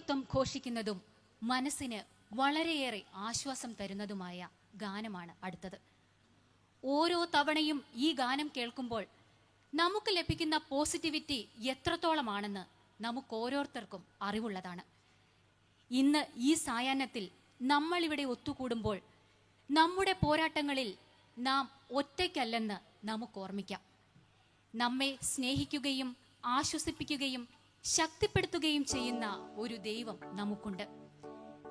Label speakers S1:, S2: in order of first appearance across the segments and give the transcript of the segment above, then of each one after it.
S1: ദൈവത്വം ഘോഷിക്കുന്നതും മനസ്സിന് വളരെയേറെ ആശ്വാസം തരുന്നതുമായ ഗാനമാണ് അടുത്തത്. ഓരോ തവണയും ഈ ഗാനം കേൾക്കുമ്പോൾ നമുക്ക് ലഭിക്കുന്ന പോസിറ്റിവിറ്റി എത്രത്തോളമാണെന്ന് നമുക്ക് ഓരോരുത്തർക്കും അറിവുള്ളതാണ്. ഇന്ന് ഈ സായാഹ്നത്തിൽ നമ്മളിവിടെ ഒത്തുകൂടുമ്പോൾ നമ്മുടെ പോരാട്ടങ്ങളിൽ നാം ഒറ്റയ്ക്കല്ലെന്ന് നമുക്ക് ഓർമ്മിക്കാം നമ്മെ സ്നേഹിക്കുകയും ആശ്വസിപ്പിക്കുകയും ശക്തിപ്പെടുത്തുകയും ചെയ്യുന്ന ഒരു ദൈവം നമുക്കുണ്ട്.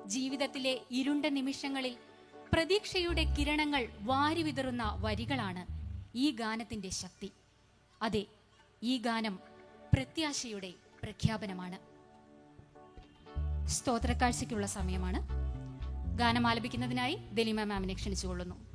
S1: ജീവിതത്തിലെ ഇരുണ്ട നിമിഷങ്ങളിൽ പ്രതീക്ഷയുടെ കിരണങ്ങൾ വാരിവിതറുന്ന വരികളാണ് ഈ ഗാനത്തിന്റെ ശക്തി. അതെ ഈ ഗാനം പ്രത്യാശയുടെ പ്രഖ്യാപനമാണ്. സ്തോത്രക്കാഴ്ചയ്ക്കുള്ള സമയമാണ്. ഗാനം ആലപിക്കുന്നതിനായി ദലിമ മാമിനെ ക്ഷണിച്ചുകൊള്ളുന്നു.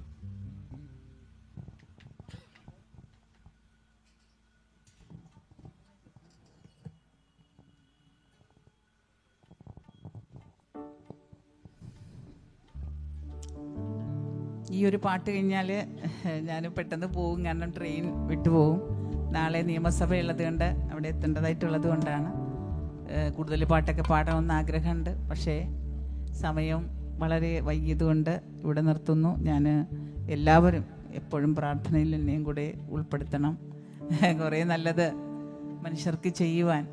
S2: ഈ ഒരു പാട്ട് കഴിഞ്ഞാൽ ഞാൻ പെട്ടെന്ന് പോകും കാരണം ട്രെയിൻ വിട്ടുപോകും നാളെ നിയമസഭ ഉള്ളത് കൊണ്ട് അവിടെ എത്തേണ്ടതായിട്ടുള്ളത് കൊണ്ടാണ്. കൂടുതൽ പാട്ടൊക്കെ പാടണമെന്ന് ആഗ്രഹമുണ്ട്. പക്ഷേ സമയം വളരെ വൈകിയതുകൊണ്ട് ഇവിടെ നിർത്തുന്നു. ഞാൻ എല്ലാവരും എപ്പോഴും പ്രാർത്ഥനയിൽ എന്നെയും കൂടെ ഉൾപ്പെടുത്തണം. കുറേ നല്ലത് മനുഷ്യർക്ക് ചെയ്യുവാൻ.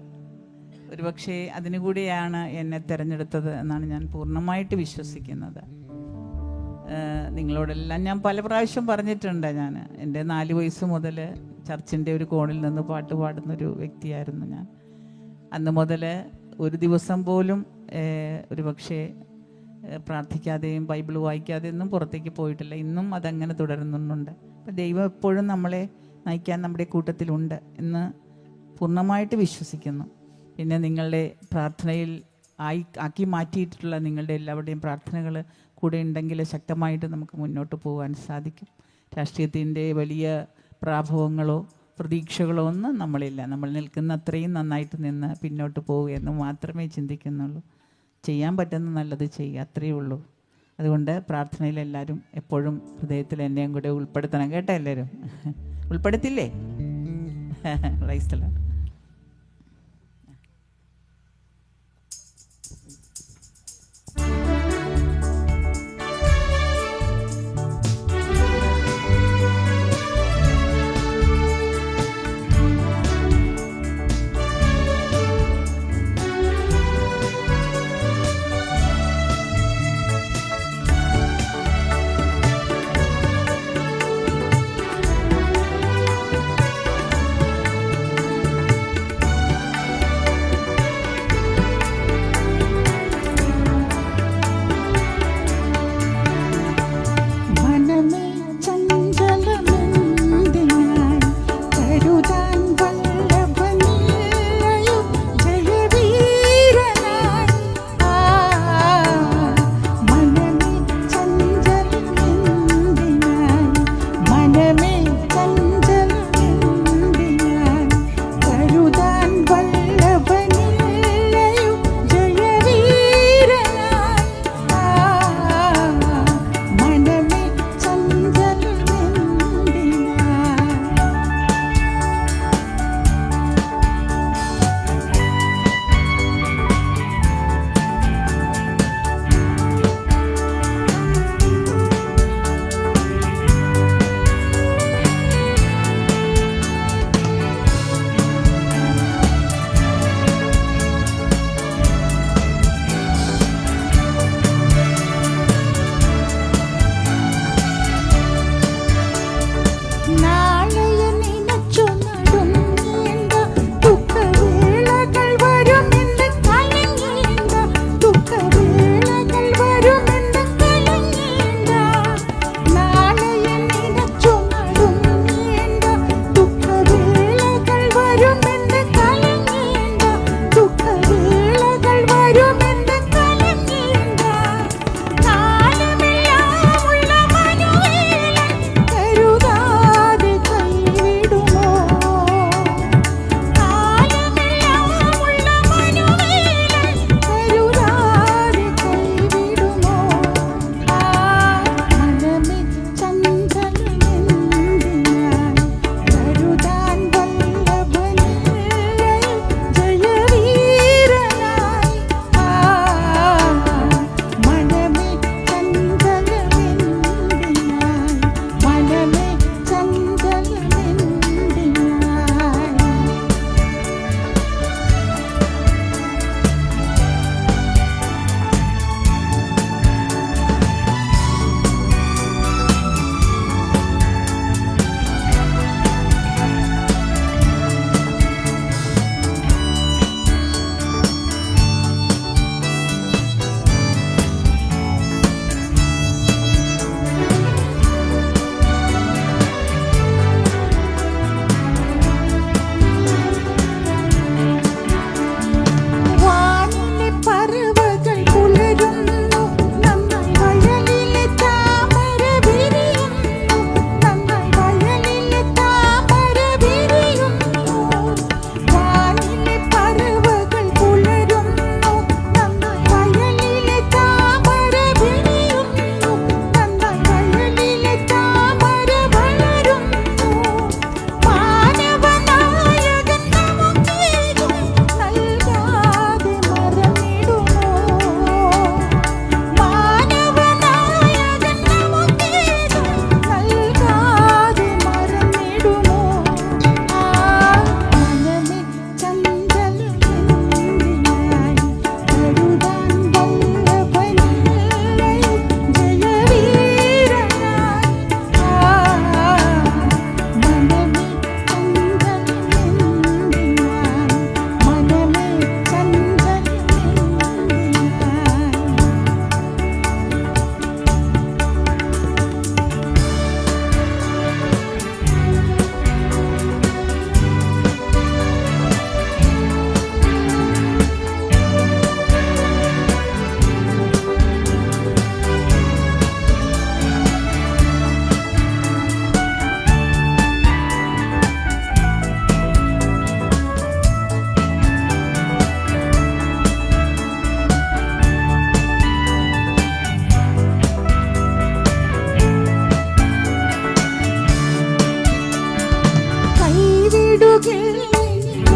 S2: ഒരുപക്ഷെ അതിനുകൂടിയാണ് എന്നെ തിരഞ്ഞെടുത്തത് എന്നാണ് ഞാൻ പൂർണമായിട്ട് വിശ്വസിക്കുന്നത്. നിങ്ങളോടെല്ലാം ഞാൻ പല പ്രാവശ്യം പറഞ്ഞിട്ടുണ്ട് ഞാൻ. എന്റെ നാല് വയസ്സ് മുതൽ ചർച്ചിന്റെ ഒരു കോണിൽ നിന്ന് പാട്ട് പാടുന്നൊരു വ്യക്തിയായിരുന്നു ഞാൻ. അന്ന് മുതൽ ഒരു ദിവസം പോലും ഒരു പക്ഷേ പ്രാർത്ഥിക്കാതെയും ബൈബിൾ വായിക്കാതെയും ഒന്നും പുറത്തേക്ക് പോയിട്ടില്ല. ഇന്നും അതങ്ങനെ തുടരുന്നുണ്ട്. അപ്പം ദൈവം എപ്പോഴും നമ്മളെ നയിക്കാൻ നമ്മുടെ കൂട്ടത്തിലുണ്ട് എന്ന് പൂർണമായിട്ട് വിശ്വസിക്കുന്നു. പിന്നെ നിങ്ങളുടെ പ്രാർത്ഥനയിൽ ആയി ആക്കി മാറ്റിയിട്ടുള്ള നിങ്ങളുടെ എല്ലാവരുടെയും പ്രാർത്ഥനകൾ കൂടെ ഉണ്ടെങ്കിൽ ശക്തമായിട്ട് നമുക്ക് മുന്നോട്ട് പോകാൻ സാധിക്കും. രാഷ്ട്രീയത്തിന്റെ വലിയ പ്രാഭവങ്ങളോ പ്രതീക്ഷകളോ ഒന്നും നമ്മളില്ല. നമ്മൾ നിൽക്കുന്ന അത്രയും നന്നായിട്ട് നിന്ന് പിന്നോട്ട് പോവുകയെന്ന് മാത്രമേ ചിന്തിക്കുന്നുള്ളൂ. ചെയ്യാൻ പറ്റുന്ന നല്ലത് ചെയ്യുക അത്രയേ ഉള്ളൂ. അതുകൊണ്ട് പ്രാർത്ഥനയിൽ എല്ലാവരും എപ്പോഴും ഹൃദയത്തിൽ എന്നെയും കൂടെ ഉൾപ്പെടുത്തണം. കേട്ടോ എല്ലാവരും? ഉൾപ്പെടുത്തില്ലേ? റൈസ്റ്റല്ല ും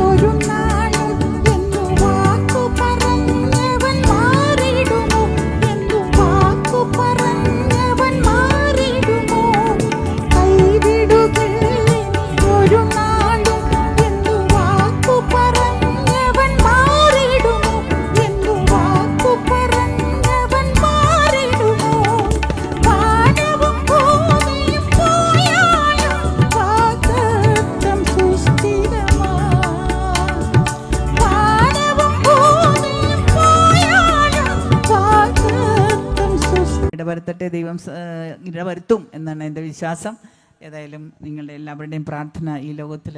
S2: ഒരു നാ ഇടവരുത്തട്ടെ ദൈവം ഇടവരുത്തും എന്നാണ് എന്റെ വിശ്വാസം. ഏതായാലും നിങ്ങളുടെ എല്ലാവരുടെയും പ്രാർത്ഥന ഈ ലോകത്തിൽ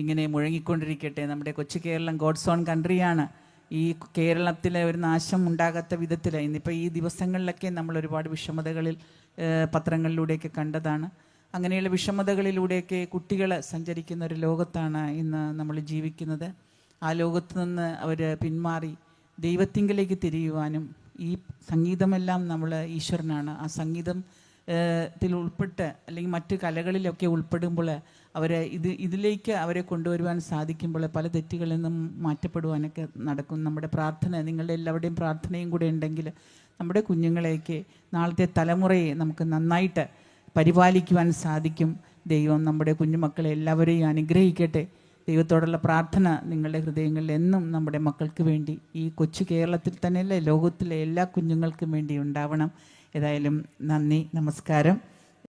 S2: ഇങ്ങനെ മുഴങ്ങിക്കൊണ്ടിരിക്കട്ടെ. നമ്മുടെ കൊച്ചു കേരളം ഗോഡ്സ് ഓൺ കൺട്രിയാണ്. ഈ കേരളത്തിലെ ഒരു നാശം ഉണ്ടാകാത്ത വിധത്തിൽ ഇന്നിപ്പോൾ ഈ ദിവസങ്ങളിലൊക്കെ നമ്മൾ ഒരുപാട് വിഷമതകളിൽ പത്രങ്ങളിലൂടെയൊക്കെ കണ്ടതാണ്. അങ്ങനെയുള്ള വിഷമതകളിലൂടെയൊക്കെ കുട്ടികൾ സഞ്ചരിക്കുന്ന ഒരു ലോകത്താണ് ഇന്ന് നമ്മൾ ജീവിക്കുന്നത്. ആ ലോകത്ത് നിന്ന് അവർ പിന്മാറി ദൈവത്തിങ്കിലേക്ക് തിരിയുവാനും ഈ സംഗീതമെല്ലാം നമ്മൾ ഈശ്വരനാണ്. ആ സംഗീതം ത്തിൽ ഉൾപ്പെട്ട് അല്ലെങ്കിൽ മറ്റ് കലകളിലൊക്കെ ഉൾപ്പെടുമ്പോൾ അവരെ ഇത് ഇതിലേക്ക് അവരെ കൊണ്ടുവരുവാൻ സാധിക്കുമ്പോൾ പല തെറ്റുകളിൽ നിന്നും മാറ്റപ്പെടുവാനൊക്കെ നടക്കും. നമ്മുടെ പ്രാർത്ഥന നിങ്ങളുടെ എല്ലാവരുടെയും പ്രാർത്ഥനയും കൂടെ ഉണ്ടെങ്കിൽ നമ്മുടെ കുഞ്ഞുങ്ങളെയൊക്കെ നാളത്തെ തലമുറയെ നമുക്ക് നന്നായിട്ട് പരിപാലിക്കുവാൻ സാധിക്കും. ദൈവം നമ്മുടെ കുഞ്ഞുമക്കളെ എല്ലാവരെയും അനുഗ്രഹിക്കട്ടെ. ദൈവത്തോടുള്ള പ്രാർത്ഥന നിങ്ങളുടെ ഹൃദയങ്ങളിൽ എന്നും നമ്മുടെ മക്കൾക്ക് വേണ്ടി ഈ കൊച്ചു കേരളത്തിൽ തന്നെയല്ല ലോകത്തിലെ എല്ലാ കുഞ്ഞുങ്ങൾക്കും വേണ്ടി ഉണ്ടാവണം. ഏതായാലും നന്ദി നമസ്കാരം.